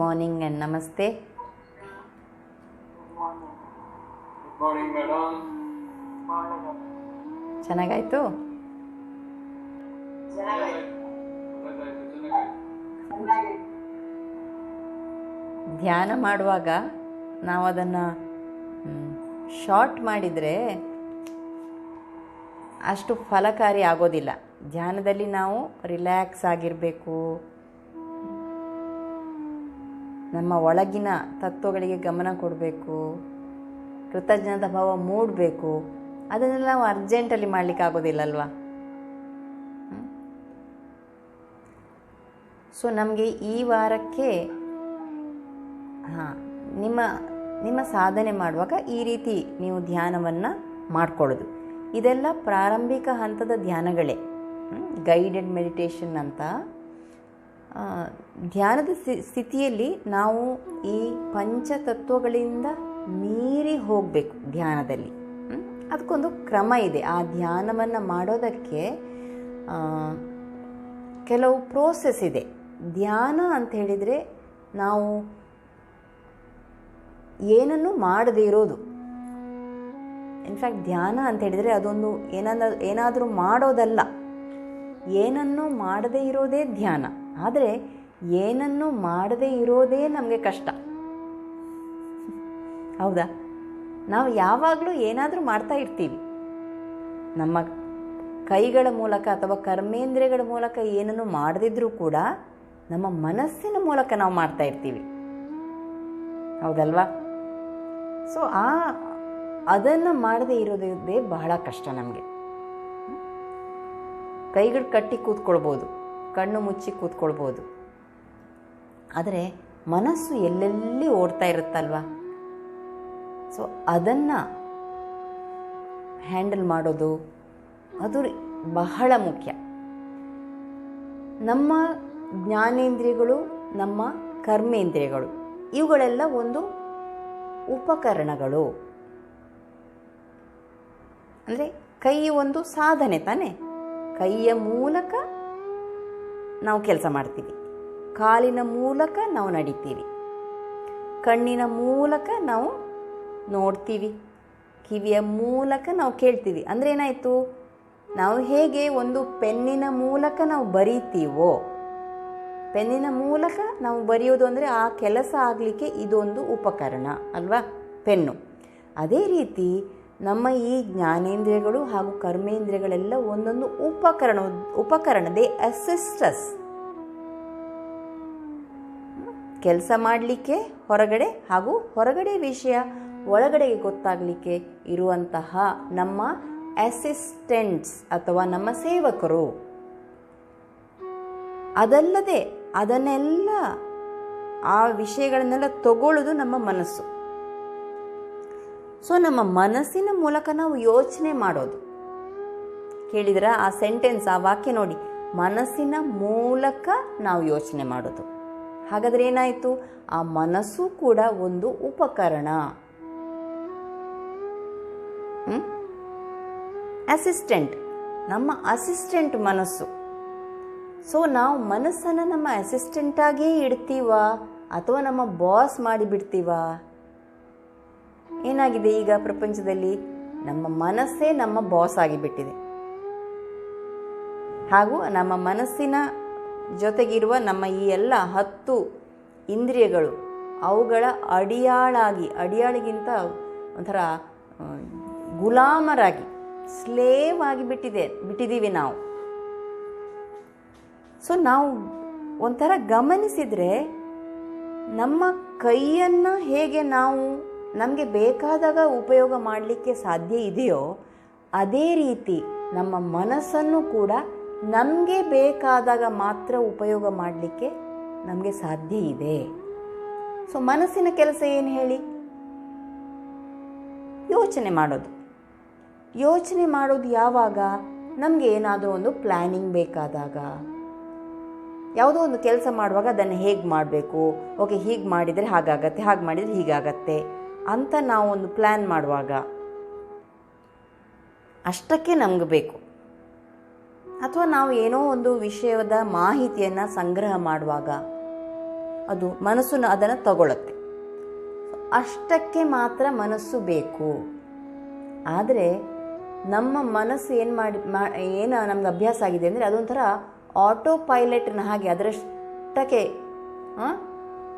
Morning morning madam ಚೆನ್ನಾಗಾಯಿತು? ಧ್ಯಾನ ಮಾಡುವಾಗ ನಾವು ಅದನ್ನು ಶಾರ್ಟ್ ಮಾಡಿದರೆ ಅಷ್ಟು ಫಲಕಾರಿ ಆಗೋದಿಲ್ಲ. ಧ್ಯಾನದಲ್ಲಿ ನಾವು ರಿಲ್ಯಾಕ್ಸ್ ಆಗಿರಬೇಕು. ನಮ್ಮ ಒಳಗಿನ ತತ್ವಗಳಿಗೆ ಗಮನ ಕೊಡಬೇಕು. ಕೃತಜ್ಞತಾ ಭಾವ ಮೂಡಬೇಕು. ಅದನ್ನೆಲ್ಲ ನಾವು ಅರ್ಜೆಂಟಲ್ಲಿ ಮಾಡಲಿಕ್ಕೆ ಆಗೋದಿಲ್ಲಲ್ವಾ? ಸೊ ನಮಗೆ ಈ ವಾರಕ್ಕೆ, ಹಾಂ, ನಿಮ್ಮ ನಿಮ್ಮ ಸಾಧನೆ ಮಾಡುವಾಗ ಈ ರೀತಿ ನೀವು ಧ್ಯಾನವನ್ನು ಮಾಡಿಕೊಳ್ಳೋದು. ಇದೆಲ್ಲ ಪ್ರಾರಂಭಿಕ ಹಂತದ ಧ್ಯಾನಗಳೇ. ಗೈಡೆಡ್ ಮೆಡಿಟೇಷನ್ ಅಂತ. ಧ್ಯಾನದ ಸ್ಥಿ- ಸ್ಥಿತಿಯಲ್ಲಿ ನಾವು ಈ ಪಂಚತತ್ವಗಳಿಂದ ಮೀರಿ ಹೋಗಬೇಕು ಧ್ಯಾನದಲ್ಲಿ. ಅದಕ್ಕೊಂದು ಕ್ರಮ ಇದೆ. ಆ ಧ್ಯಾನವನ್ನು ಮಾಡೋದಕ್ಕೆ ಕೆಲವು ಪ್ರೋಸೆಸ್ ಇದೆ. ಧ್ಯಾನ ಅಂತ ಹೇಳಿದರೆ ನಾವು ಏನನ್ನು ಮಾಡದೇ ಇರೋದು. ಇನ್ಫ್ಯಾಕ್ಟ್ ಧ್ಯಾನ ಅಂತ ಹೇಳಿದರೆ ಅದೊಂದು ಏನನ್ನ, ಏನಾದರೂ ಮಾಡೋದಲ್ಲ. ಏನನ್ನು ಮಾಡದೇ ಇರೋದೇ ಧ್ಯಾನ. ಆದರೆ ಏನನ್ನು ಮಾಡದೇ ಇರೋದೇ ನಮಗೆ ಕಷ್ಟ. ಹೌದಾ? ನಾವು ಯಾವಾಗಲೂ ಏನಾದರೂ ಮಾಡ್ತಾ ಇರ್ತೀವಿ. ನಮ್ಮ ಕೈಗಳ ಮೂಲಕ ಅಥವಾ ಕರ್ಮೇಂದ್ರಿಯಗಳ ಮೂಲಕ ಏನನ್ನು ಮಾಡದಿದ್ರೂ ಕೂಡ ನಮ್ಮ ಮನಸ್ಸಿನ ಮೂಲಕ ನಾವು ಮಾಡ್ತಾ ಇರ್ತೀವಿ. ಹೌದಲ್ವಾ? ಸೊ ಆ ಅದನ್ನು ಮಾಡದೇ ಇರೋದೇ ಬಹಳ ಕಷ್ಟ ನಮಗೆ. ಕೈಗಳು ಕಟ್ಟಿ ಕೂತ್ಕೊಳ್ಬೋದು. ಕಣ್ಣು ಮುಚ್ಚಿ ಕೂತ್ಕೊಳ್ಬೋದು. ಆದರೆ ಮನಸ್ಸು ಎಲ್ಲೆಲ್ಲಿ ಓಡ್ತಾ ಇರುತ್ತಲ್ವಾ? ಸೊ ಅದನ್ನು ಹ್ಯಾಂಡಲ್ ಮಾಡೋದು ಅದು ಬಹಳ ಮುಖ್ಯ. ನಮ್ಮ ಜ್ಞಾನೇಂದ್ರಿಯಗಳು, ನಮ್ಮ ಕರ್ಮೇಂದ್ರಿಯಗಳು, ಇವುಗಳೆಲ್ಲ ಒಂದು ಉಪಕರಣಗಳು. ಅಂದರೆ ಕೈ ಒಂದು ಸಾಧನೆ ತಾನೆ? ಕೈಯ ಮೂಲಕ ನಾವು ಕೆಲಸ ಮಾಡ್ತೀವಿ. ಕಾಲಿನ ಮೂಲಕ ನಾವು ನಡಿತೀವಿ. ಕಣ್ಣಿನ ಮೂಲಕ ನಾವು ನೋಡ್ತೀವಿ. ಕಿವಿಯ ಮೂಲಕ ನಾವು ಕೇಳ್ತೀವಿ. ಅಂದರೆ ಏನಾಯಿತು? ನಾವು ಹೇಗೆ ಒಂದು ಪೆನ್ನಿನ ಮೂಲಕ ನಾವು ಬರೀತೀವೋ? ಪೆನ್ನಿನ ಮೂಲಕ ನಾವು ಬರೆಯೋದು ಅಂದರೆ ಆ ಕೆಲಸ ಆಗಲಿಕ್ಕೆ ಇದೊಂದು ಉಪಕರಣ ಅಲ್ವಾ? ಪೆನ್ನು. ಅದೇ ರೀತಿ ನಮ್ಮ ಈ ಜ್ಞಾನೇಂದ್ರಿಯಗಳು ಹಾಗೂ ಕರ್ಮೇಂದ್ರಿಯಗಳೆಲ್ಲ ಒಂದೊಂದು ಉಪಕರಣ, ಉಪಕರಣದೇ ಅಸಿಸ್ಟಸ್ ಕೆಲಸ ಮಾಡಲಿಕ್ಕೆ ಹೊರಗಡೆ ಹಾಗೂ ಹೊರಗಡೆ ವಿಷಯ ಒಳಗಡೆಗೆ ಗೊತ್ತಾಗಲಿಕ್ಕೆ ಇರುವಂತಹ ನಮ್ಮ ಅಸಿಸ್ಟೆಂಟ್ಸ್ ಅಥವಾ ನಮ್ಮ ಸೇವಕರು. ಅದಲ್ಲದೆ ಅದನ್ನೆಲ್ಲ ಆ ವಿಷಯಗಳನ್ನೆಲ್ಲ ತಗೊಳ್ಳೋದು ನಮ್ಮ ಮನಸ್ಸು. ಸೊ ನಮ್ಮ ಮನಸ್ಸಿನ ಮೂಲಕ ನಾವು ಯೋಚನೆ ಮಾಡೋದು. ಕೇಳಿದ್ರ? ಆ ಸೆಂಟೆನ್ಸ್ ಆ ವಾಕ್ಯ ನೋಡಿ. ಮನಸ್ಸಿನ ಮೂಲಕ ನಾವು ಯೋಚನೆ ಮಾಡೋದು. ಹಾಗಾದ್ರೆ ಏನಾಯಿತು? ಆ ಮನಸ್ಸು ಕೂಡ ಒಂದು ಉಪಕರಣ. ಅಸಿಸ್ಟೆಂಟ್ ನಮ್ಮ ಅಸಿಸ್ಟೆಂಟ್ ಮನಸ್ಸು. ಸೊ ನಾವು ಮನಸ್ಸನ್ನು ನಮ್ಮ ಅಸಿಸ್ಟೆಂಟಾಗಿಯೇ ಇಡ್ತೀವ? ಅಥವಾ ನಮ್ಮ ಬಾಸ್ ಮಾಡಿಬಿಡ್ತೀವಾ? ಏನಾಗಿದೆ ಈಗ ಪ್ರಪಂಚದಲ್ಲಿ? ನಮ್ಮ ಮನಸ್ಸೇ ನಮ್ಮ ಬಾಸ್ ಆಗಿಬಿಟ್ಟಿದೆ. ಹಾಗೂ ನಮ್ಮ ಮನಸ್ಸಿನ ಜೊತೆಗಿರುವ ನಮ್ಮ ಈ ಎಲ್ಲ ಹತ್ತು ಇಂದ್ರಿಯಗಳು ಅವುಗಳ ಅಡಿಯಾಳಾಗಿ, ಅಡಿಯಾಳಿಗಿಂತ ಒಂಥರ ಗುಲಾಮರಾಗಿ ಸ್ಲೇವ್ ಆಗಿ ಬಿಟ್ಟಿದೆ ಬಿಟ್ಟಿದ್ದೀವಿ ನಾವು. ಸೊ ನಾವು ಒಂಥರ ಗಮನಿಸಿದರೆ ನಮ್ಮ ಕೈಯನ್ನು ಹೇಗೆ ನಾವು ನಮಗೆ ಬೇಕಾದಾಗ ಉಪಯೋಗ ಮಾಡಲಿಕ್ಕೆ ಸಾಧ್ಯ ಇದೆಯೋ, ಅದೇ ರೀತಿ ನಮ್ಮ ಮನಸ್ಸನ್ನು ಕೂಡ ನಮಗೆ ಬೇಕಾದಾಗ ಮಾತ್ರ ಉಪಯೋಗ ಮಾಡಲಿಕ್ಕೆ ನಮಗೆ ಸಾಧ್ಯ ಇದೆ. ಸೊ ಮನಸ್ಸಿನ ಕೆಲಸ ಏನು ಹೇಳಿ? ಯೋಚನೆ ಮಾಡೋದು. ಯೋಚನೆ ಮಾಡೋದು ಯಾವಾಗ? ನಮಗೆ ಏನಾದರೂ ಒಂದು ಪ್ಲ್ಯಾನಿಂಗ್ ಬೇಕಾದಾಗ. ಯಾವುದೋ ಒಂದು ಕೆಲಸ ಮಾಡುವಾಗ ಅದನ್ನು ಹೇಗೆ ಮಾಡಬೇಕು? ಓಕೆ, ಹೀಗೆ ಮಾಡಿದರೆ ಹಾಗಾಗತ್ತೆ, ಹಾಗೆ ಮಾಡಿದರೆ ಹೀಗಾಗತ್ತೆ. ಅಂತ ನಾವು ಒಂದು ಪ್ಲ್ಯಾನ್ ಮಾಡುವಾಗ ಅಷ್ಟಕ್ಕೆ ನಮ್ಗೆ ಬೇಕು. ಅಥವಾ ನಾವು ಏನೋ ಒಂದು ವಿಷಯದ ಮಾಹಿತಿಯನ್ನು ಸಂಗ್ರಹ ಮಾಡುವಾಗ ಅದು ಮನಸ್ಸು ಅದನ್ನು ತಗೊಳುತ್ತೆ. ಅಷ್ಟಕ್ಕೆ ಮಾತ್ರ ಮನಸ್ಸು ಬೇಕು. ಆದರೆ ನಮ್ಮ ಮನಸ್ಸು ಏನು ಮಾಡಿ, ಮಾ, ಏನು ನಮ್ಗೆ ಅಭ್ಯಾಸ ಆಗಿದೆ ಅಂದರೆ ಅದೊಂಥರ ಆಟೋ ಪೈಲಟ್ನ ಹಾಗೆ ಅದರಷ್ಟಕ್ಕೆ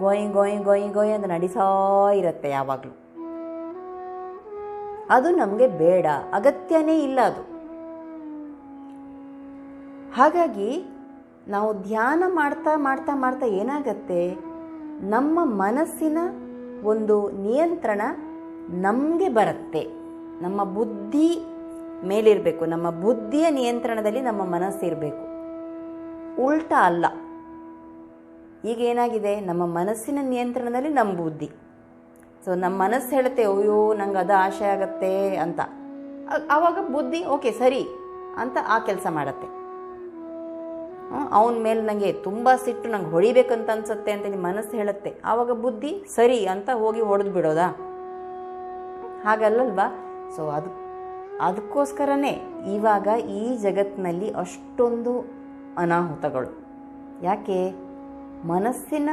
ಗೋಯಿ ಗೋಯಿ ಗೋಯಿ ಗೋಯಿ ಅಂತ ನಡೀತಾ ಇರುತ್ತೆ ಯಾವಾಗಲೂ. ಅದು ನಮಗೆ ಬೇಡ, ಅಗತ್ಯನೇ ಇಲ್ಲ ಅದು. ಹಾಗಾಗಿ ನಾವು ಧ್ಯಾನ ಮಾಡ್ತಾ ಮಾಡ್ತಾ ಮಾಡ್ತಾ ಏನಾಗತ್ತೆ? ನಮ್ಮ ಮನಸ್ಸಿನ ಒಂದು ನಿಯಂತ್ರಣ ನಮಗೆ ಬರುತ್ತೆ. ನಮ್ಮ ಬುದ್ಧಿ ಮೇಲಿರಬೇಕು, ನಮ್ಮ ಬುದ್ಧಿಯ ನಿಯಂತ್ರಣದಲ್ಲಿ ನಮ್ಮ ಮನಸ್ಸಿರಬೇಕು. ಉಲ್ಟಾ ಅಲ್ಲ. ಈಗ ಏನಾಗಿದೆ? ನಮ್ಮ ಮನಸ್ಸಿನ ನಿಯಂತ್ರಣದಲ್ಲಿ ನಮ್ಮ ಬುದ್ಧಿ. ಸೊ ನಮ್ಮ ಮನಸ್ಸು ಹೇಳುತ್ತೆ, ಅಯ್ಯೋ, ನಂಗೆ ಅದು ಆಸೆ ಆಗತ್ತೆ ಅಂತ. ಆವಾಗ ಬುದ್ಧಿ, ಓಕೆ, ಸರಿ ಅಂತ ಆ ಕೆಲಸ ಮಾಡತ್ತೆ. ಅವನ ಮೇಲೆ ನನಗೆ ತುಂಬ ಸಿಟ್ಟು, ನಂಗೆ ಹೊಡಿಬೇಕಂತ ಅನ್ಸುತ್ತೆ ಅಂತ ನಿಮ್ಮ ಮನಸ್ಸು ಹೇಳುತ್ತೆ. ಆವಾಗ ಬುದ್ಧಿ, ಸರಿ ಅಂತ ಹೋಗಿ ಹೊಡೆದು ಬಿಡೋದಾ? ಹಾಗಲ್ಲಲ್ವಾ? ಸೊ ಅದು, ಅದಕ್ಕೋಸ್ಕರನೇ ಇವಾಗ ಈ ಜಗತ್ತಿನಲ್ಲಿ ಅಷ್ಟೊಂದು ಅನಾಹುತಗಳು. ಯಾಕೆ? ಮನಸ್ಸಿನ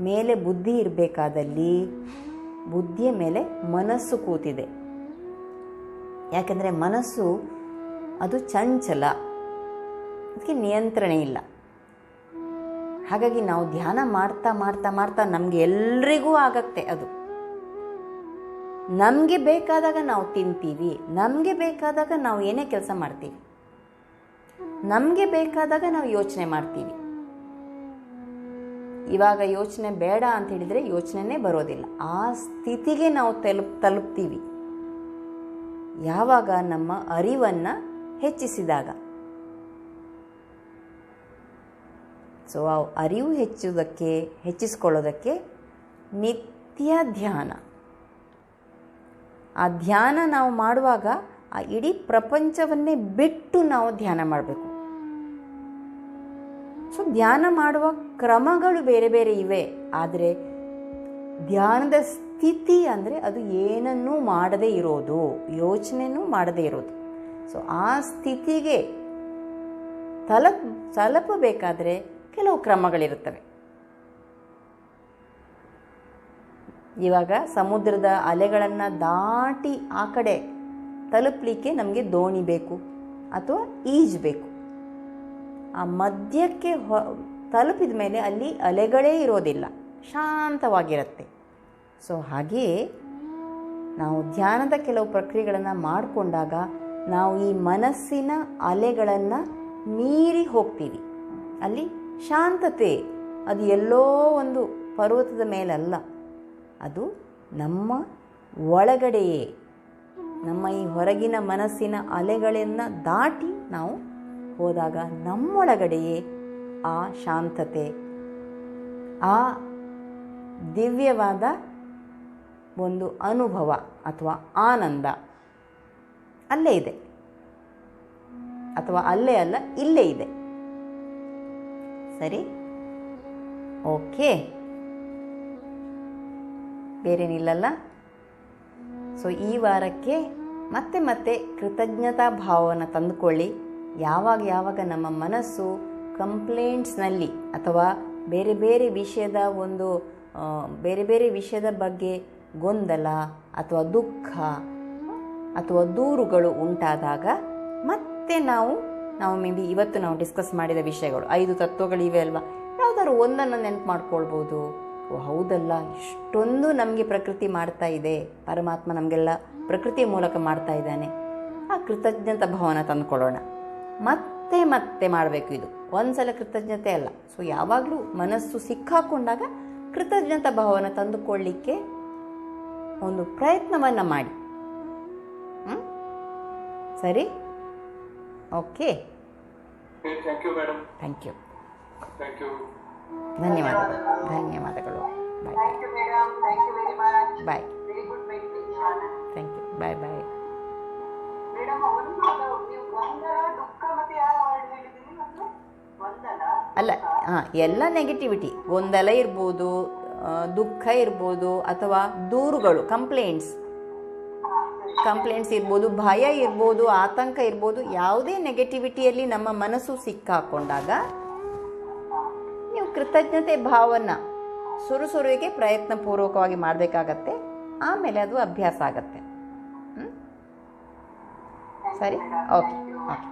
ಮೇಲೆ ಬುದ್ಧಿ ಇರಬೇಕಾದಲ್ಲಿ ಬುದ್ಧಿಯ ಮೇಲೆ ಮನಸ್ಸು ಕೂತಿದೆ. ಯಾಕೆಂದರೆ ಮನಸ್ಸು ಅದು ಚಂಚಲ, ಅದಕ್ಕೆ ನಿಯಂತ್ರಣ ಇಲ್ಲ. ಹಾಗಾಗಿ ನಾವು ಧ್ಯಾನ ಮಾಡ್ತಾ ಮಾಡ್ತಾ ಮಾಡ್ತಾ ನಮಗೆ ಎಲ್ರಿಗೂ ಆಗತ್ತೆ ಅದು. ನಮಗೆ ಬೇಕಾದಾಗ ನಾವು ತಿಂತೀವಿ, ನಮಗೆ ಬೇಕಾದಾಗ ನಾವು ಏನೇ ಕೆಲಸ ಮಾಡ್ತೀವಿ, ನಮಗೆ ಬೇಕಾದಾಗ ನಾವು ಯೋಚನೆ ಮಾಡ್ತೀವಿ. ಇವಾಗ ಯೋಚನೆ ಬೇಡ ಅಂತ ಹೇಳಿದರೆ ಯೋಚನೆನೇ ಬರೋದಿಲ್ಲ. ಆ ಸ್ಥಿತಿಗೆ ನಾವು ತಲುಪ್, ತಲುಪ್ತೀವಿ. ಯಾವಾಗ ನಮ್ಮ ಅರಿವನ್ನು ಹೆಚ್ಚಿಸಿದಾಗ? ಸೊ ಆ ಅರಿವು ಹೆಚ್ಚುವುದಕ್ಕೆ, ಹೆಚ್ಚಿಸ್ಕೊಳ್ಳೋದಕ್ಕೆ ನಿತ್ಯ ಧ್ಯಾನ. ಆ ಧ್ಯಾನ ನಾವು ಮಾಡುವಾಗ, ಆ ಇಡೀ ಪ್ರಪಂಚವನ್ನೇ ಬಿಟ್ಟು ನಾವು ಧ್ಯಾನ ಮಾಡಬೇಕು. ಸೊ ಧ್ಯಾನ ಮಾಡುವ ಕ್ರಮಗಳು ಬೇರೆ ಬೇರೆ ಇವೆ. ಆದರೆ ಧ್ಯಾನದ ಸ್ಥಿತಿ ಅಂದರೆ ಅದು ಏನನ್ನೂ ಮಾಡದೇ ಇರೋದು, ಯೋಚನೆನೂ ಮಾಡದೇ ಇರೋದು. ಸೊ ಆ ಸ್ಥಿತಿಗೆ ತಲುಪ್, ತಲುಪಬೇಕಾದರೆ ಕೆಲವು ಕ್ರಮಗಳಿರುತ್ತವೆ. ಇವಾಗ ಸಮುದ್ರದ ಅಲೆಗಳನ್ನು ದಾಟಿ ಆ ಕಡೆ ತಲುಪಲಿಕ್ಕೆ ನಮಗೆ ದೋಣಿ ಬೇಕು, ಅಥವಾ ಈಜಬೇಕು ಆ ಮಧ್ಯಕ್ಕೆ ಹೊ, ತಲುಪಿದ ಮೇಲೆ ಅಲ್ಲಿ ಅಲೆಗಳೇ ಇರೋದಿಲ್ಲ. ಶಾಂತವಾಗಿರುತ್ತೆ. ಸೊ ಹಾಗೆಯೇ ನಾವು ಧ್ಯಾನದ ಕೆಲವು ಪ್ರಕ್ರಿಯೆಗಳನ್ನು ಮಾಡಿಕೊಂಡಾಗ ನಾವು ಈ ಮನಸ್ಸಿನ ಅಲೆಗಳನ್ನು ಮೀರಿ ಹೋಗ್ತೀವಿ. ಅಲ್ಲಿ ಶಾಂತತೆ, ಅದು ಎಲ್ಲೋ ಒಂದು ಪರ್ವತದ ಮೇಲಲ್ಲ, ಅದು ನಮ್ಮ ಒಳಗಡೆಯೇ. ನಮ್ಮ ಈ ಹೊರಗಿನ ಮನಸ್ಸಿನ ಅಲೆಗಳನ್ನು ದಾಟಿ ನಾವು ಹೋದಾಗ ನಮ್ಮೊಳಗಡೆಯೇ ಆ ಶಾಂತತೆ, ಆ ದಿವ್ಯವಾದ ಒಂದು ಅನುಭವ ಅಥವಾ ಆನಂದ ಅಲ್ಲೇ ಇದೆ. ಅಥವಾ ಅಲ್ಲೇ ಅಲ್ಲ, ಇಲ್ಲೇ ಇದೆ. ಸರಿ? ಓಕೆ. ಬೇರೇನಿಲ್ಲಲ್ಲ? ಸೊ ಈ ವಾರಕ್ಕೆ ಮತ್ತೆ ಮತ್ತೆ ಕೃತಜ್ಞತಾ ಭಾವವನ್ನು ತಂದುಕೊಳ್ಳಿ. ಯಾವಾಗ ಯಾವಾಗ ನಮ್ಮ ಮನಸ್ಸು ಕಂಪ್ಲೇಂಟ್ಸ್ನಲ್ಲಿ ಅಥವಾ ಬೇರೆ ಬೇರೆ ವಿಷಯದ ಒಂದು ಬೇರೆ ಬೇರೆ ವಿಷಯದ ಬಗ್ಗೆ ಗೊಂದಲ ಅಥವಾ ದುಃಖ ಅಥವಾ ದೂರುಗಳು ಉಂಟಾದಾಗ ಮತ್ತೆ ನಾವು ನಾವು ಮೇ ಬಿ ಇವತ್ತು ನಾವು ಡಿಸ್ಕಸ್ ಮಾಡಿದ ವಿಷಯಗಳು, ಐದು ತತ್ವಗಳಿವೆ ಅಲ್ವಾ? ಯಾವುದಾದ್ರು ಒಂದನ್ನು ನೆನಪು ಮಾಡ್ಕೊಳ್ಬೋದು. ಓ, ಹೌದಲ್ಲ, ಇಷ್ಟೊಂದು ನಮಗೆ ಪ್ರಕೃತಿ ಮಾಡ್ತಾ ಇದೆ, ಪರಮಾತ್ಮ ನಮಗೆಲ್ಲ ಪ್ರಕೃತಿಯ ಮೂಲಕ ಮಾಡ್ತಾ ಇದ್ದಾನೆ. ಆ ಕೃತಜ್ಞತಾ ಭಾವನ ತಂದುಕೊಳ್ಳೋಣ. ಮತ್ತೆ ಮತ್ತೆ ಮಾಡಬೇಕು ಇದು. ಒಂದ್ಸಲ ಕೃತಜ್ಞತೆ ಅಲ್ಲ. ಸೊ ಯಾವಾಗಲೂ ಮನಸ್ಸು ಸಿಕ್ಕಾಕೊಂಡಾಗ ಕೃತಜ್ಞತಾ ಭಾವನ ತಂದುಕೊಳ್ಳಿಕ್ಕೆ ಒಂದು ಪ್ರಯತ್ನವನ್ನು ಮಾಡಿ? ಸರಿ? ಓಕೆ. Thank you. ಧನ್ಯವಾದಗಳು. ಧನ್ಯವಾದಗಳು ಬಾಯ್ ಬಾಯ್. ಥ್ಯಾಂಕ್ ಯು ಬಾಯ್ ಬಾಯ್ ಅಲ್ಲ ಹಾಂ ಎಲ್ಲ ನೆಗೆಟಿವಿಟಿ ಗೊಂದಲ ಇರ್ಬೋದು ದುಃಖ ಇರ್ಬೋದು, ಅಥವಾ ದೂರುಗಳು ಕಂಪ್ಲೇಂಟ್ಸ್ ಕಂಪ್ಲೇಂಟ್ಸ್ ಇರ್ಬೋದು, ಭಯ ಇರ್ಬೋದು, ಆತಂಕ ಇರ್ಬೋದು, ಯಾವುದೇ ನೆಗೆಟಿವಿಟಿಯಲ್ಲಿ ನಮ್ಮ ಮನಸ್ಸು ಸಿಕ್ಕಾಕೊಂಡಾಗ ನೀವು ಕೃತಜ್ಞತೆ, ಭಾವನ ಸುರುಸುರುವಿಗೆ ಪ್ರಯತ್ನಪೂರ್ವಕವಾಗಿ ಮಾಡಬೇಕಾಗತ್ತೆ. ಆಮೇಲೆ ಅದು ಅಭ್ಯಾಸ ಆಗತ್ತೆ? ಸರಿ ಓಕೆ ಓಕೆ